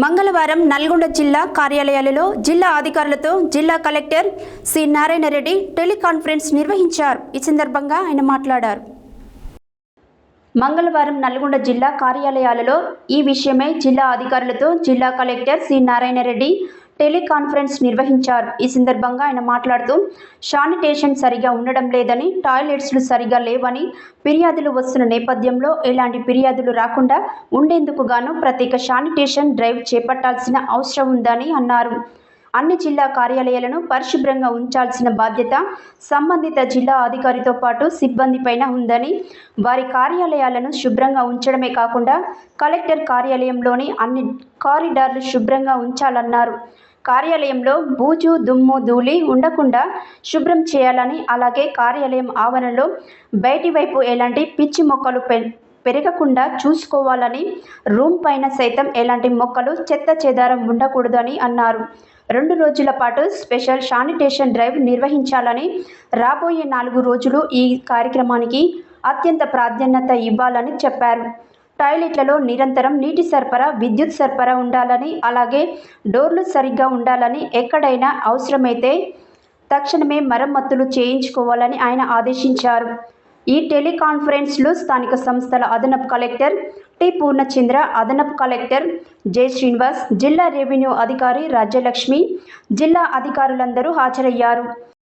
మంగళవారం నల్గొండ జిల్లా కార్యాలయాలలో జిల్లా అధికారులతో జిల్లా collector C Narayana Reddy teleconference నిర్వహించారు. ఈ సందర్భంగా ఆయన మాట్లాడారు. మంగళవారం నల్గొండ జిల్లా కార్యాలయాలలో ఈ విషయమై జిల్లా అధికారులతో జిల్లా collector C Narayana Reddy teleconference నిర్వహించారు. ఈ సందర్భంగా ఆయన మాట్లాడుతూ శానిటేషన్ సరిగా ఉండడం లేదని టాయిలెట్స్లు సరిగా లేవని ఫిర్యాదులు వస్తున్న నేపథ్యంలో ఎలాంటి ఫిర్యాదులు రాకుండా ఉండేందుకు గాను ప్రత్యేక శానిటేషన్ డ్రైవ్ చేపట్టాల్సిన అవసరం ఉందని అన్నారు. అన్ని జిల్లా కార్యాలయాలను పరిశుభ్రంగా ఉంచాల్సిన బాధ్యత సంబంధిత జిల్లా అధికారితో పాటు సిబ్బంది పైన ఉందని వారి కార్యాలయాలను శుభ్రంగా ఉంచడమే కాకుండా కలెక్టర్ కార్యాలయంలోని అన్ని కారిడార్లు శుభ్రంగా ఉంచాలన్నారు. కార్యాలయంలో బూజు దుమ్ము ధూళి ఉండకుండా శుభ్రం చేయాలని అలాగే కార్యాలయం ఆవరణలో బయటి వైపు ఎలాంటి పిచ్చి మొక్కలు పె పెరగకుండా చూసుకోవాలని రూమ్ పైన సైతం ఎలాంటి మొక్కలు చెత్త చెదారం ఉండకూడదని అన్నారు. రెండు రోజుల పాటు స్పెషల్ శానిటేషన్ డ్రైవ్ నిర్వహించాలని రాబోయే నాలుగు రోజులు ఈ కార్యక్రమానికి అత్యంత ప్రాధాన్యత ఇవ్వాలని చెప్పారు. టాయిలెట్లలో నిరంతరం నీటి సరఫరా విద్యుత్ సరఫరా ఉండాలని అలాగే డోర్లు సరిగ్గా ఉండాలని ఎక్కడైనా అవసరమైతే తక్షణమే మరమ్మతులు చేయించుకోవాలని ఆయన ఆదేశించారు. ఈ టెలికాన్ఫరెన్స్లో స్థానిక సంస్థల అదనపు కలెక్టర్ టి పూర్ణచంద్ర అదనపు కలెక్టర్ జె శ్రీనివాస్ జిల్లా రెవెన్యూ అధికారి రాజ్యలక్ష్మి జిల్లా అధికారులందరూ హాజరయ్యారు.